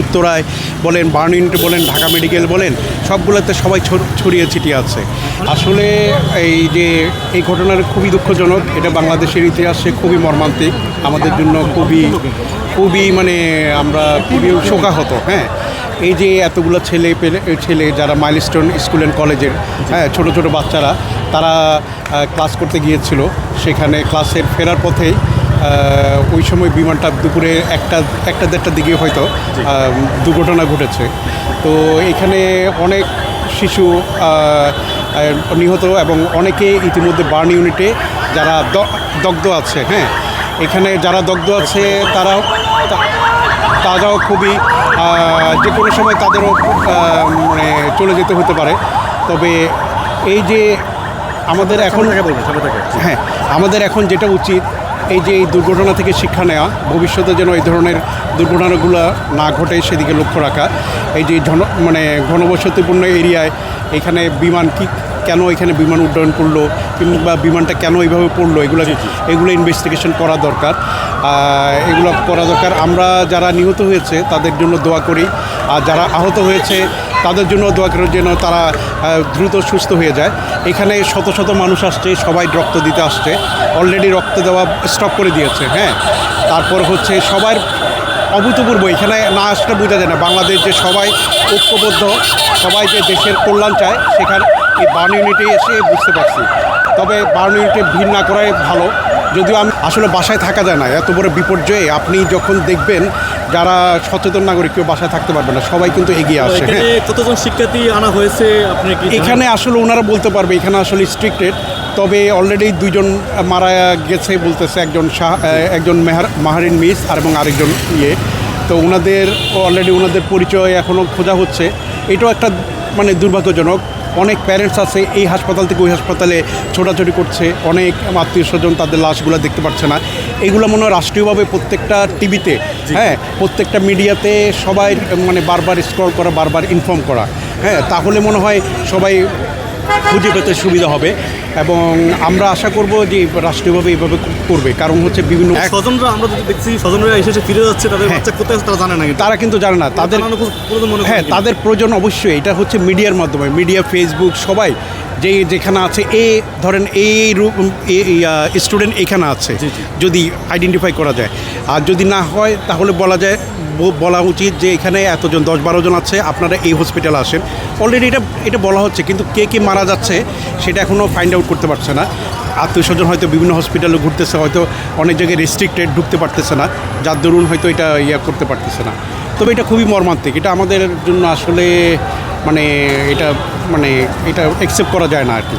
উত্তরায় বলেন, burn unit বলেন, ঢাকা মেডিকেল বলেন, সবগুলোতে সবাই ছড়িয়ে ছিটিয়ে আছে। আসলে এই যে, এই ঘটনার খুবই দুঃখজনক। এটা বাংলাদেশের ইতিহাসে খুবই মর্মান্তিক। আমাদের জন্য খুবই খুবই মানে আমরা খুবই শোকাহত হ্যাঁ? এই যে এতগুলো ছেলে পেলে, ছেলে যারা মাইলস্টোন স্কুল অ্যান্ড কলেজের হ্যাঁ ছোটো ছোটো বাচ্চারা, তারা ক্লাস করতে গিয়েছিল। সেখানে ক্লাসের ফেরার পথেই ওই সময় বিমানটা দুপুরে একটা একটা দেড়টার দিকে হয়তো দুর্ঘটনা ঘটেছে। তো এখানে অনেক শিশু নিহত এবং অনেকে ইতিমধ্যে বার্ন ইউনিটে যারা দগ্ধ আছে হ্যাঁ? এখানে যারা দগ্ধ আছে তারাও তারাও খুবই যে কোনো সময় তাদেরও মানে চলে যেতে হতে পারে। তবে এই যে আমাদের এখন হ্যাঁ আমাদের এখন যেটা উচিত এই যে এই দুর্ঘটনা থেকে শিক্ষা নেওয়া ভবিষ্যতে যেন এই ধরনের দুর্ঘটনাগুলো না ঘটে সেদিকে লক্ষ্য রাখা। এই যে জন মানে ঘনবসতিপূর্ণ এরিয়ায় এখানে বিমান কি কেন এখানে বিমান উড্ডয়ন করল কিংবা বিমানটা কেন এইভাবে পড়ল? এগুলো এগুলো ইনভেস্টিগেশন করা দরকার। এগুলো করা দরকার। আমরা যারা নিহত হয়েছে তাদের জন্য দোয়া করি। আর যারা আহত হয়েছে তাদের জন্য দোয়া করি যেন তারা দ্রুত সুস্থ হয়ে যায়। এখানে শত শত মানুষ আসছে সবাই রক্ত দিতে আসছে। অলরেডি রক্ত দেওয়া স্টপ করে দিয়েছে হ্যাঁ? তারপর হচ্ছে সবার অভূতপূর্ব এখানে না আসলে বোঝা যায় না। বাংলাদেশ যে সবাই ঐক্যবদ্ধ সবাই যে দেশের কল্যাণ চায় সেখানে এই বার্ন ইউনিটে এসে বুঝতে পারছি। তবে বার্ন ইউনিটে ভিড় না করাই ভালো। যদিও আমি আসলে বাসায় থাকা যায় না এত বড় বিপর্যয়ে আপনি যখন দেখবেন যারা সচেতন নাগরিক কেউ বাসায় থাকতে পারবে না সবাই কিন্তু এগিয়ে আসে। কতজন শিক্ষার্থী আনা হয়েছে? আপনি এখানে আসলে ওনারা বলতে পারবে এখানে আসলে স্ট্রিক্টেড তবে অলরেডি দুইজন মারা গেছে বলতেছে একজন একজন মেহার মাহারিন মিস আর এবং আরেকজন ইয়ে। তো ওনাদের অলরেডি ওনাদের পরিচয় এখনও খোঁজা হচ্ছে। এটাও একটা মানে দুর্ভাগ্যজনক অনেক প্যারেন্টস আছে এই হাসপাতাল থেকে ওই হাসপাতালে ছোটাছুটি করছে অনেক আত্মীয় স্বজন তাদের লাশগুলো দেখতে পাচ্ছে না। এগুলো মনে হয় রাষ্ট্রীয়ভাবে প্রত্যেকটা টিভিতে হ্যাঁ প্রত্যেকটা মিডিয়াতে সবাই মানে বারবার স্ক্রল করা বারবার ইনফর্ম করা হ্যাঁ তাহলে মনে হয় সবাই খুঁজে পেতে সুবিধা হবে। এবং আমরা আশা করব যে রাষ্ট্রীয়ভাবে এইভাবে করবে। কারণ হচ্ছে বিভিন্ন স্বজনরা আমরা যদি দেখছি স্বজনরা এসে ফিরে যাচ্ছে তাদের হ্যাঁ। বাচ্চা কোথায় তারা জানে না তারা কিন্তু জানে না। তাদের হ্যাঁ তাদের প্রয়োজন অবশ্যই। এটা হচ্ছে মিডিয়ার মাধ্যমে। মিডিয়া ফেসবুক সবাই। যে যেখানে আছে এ ধরেন এই রূপ স্টুডেন্ট এখানে আছে। যদি আইডেন্টিফাই করা যায়। আর যদি না হয় তাহলে বলা যায় বলা উচিত যে এখানে এতজন, দশ বারো জন আছে, আপনারা এই হসপিটালে আসেন। অলরেডি এটা এটা বলা হচ্ছে, কিন্তু কে কে মারা যাচ্ছে সেটা এখনও ফাইন্ড আউট করতে পারছে না। আত্মীয় স্বজন হয়তো বিভিন্ন হসপিটালে ঘুরতেছে, হয়তো অনেক জায়গায় রেস্ট্রিক্টেড ঢুকতে পারতেছে না, যার দরুন হয়তো এটা ইয়া করতে পারতেছে না। তবে এটা খুবই মর্মান্তিক, এটা আমাদের জন্য আসলে মানে এটা মানে এটা অ্যাকসেপ্ট করা যায় না আর কি।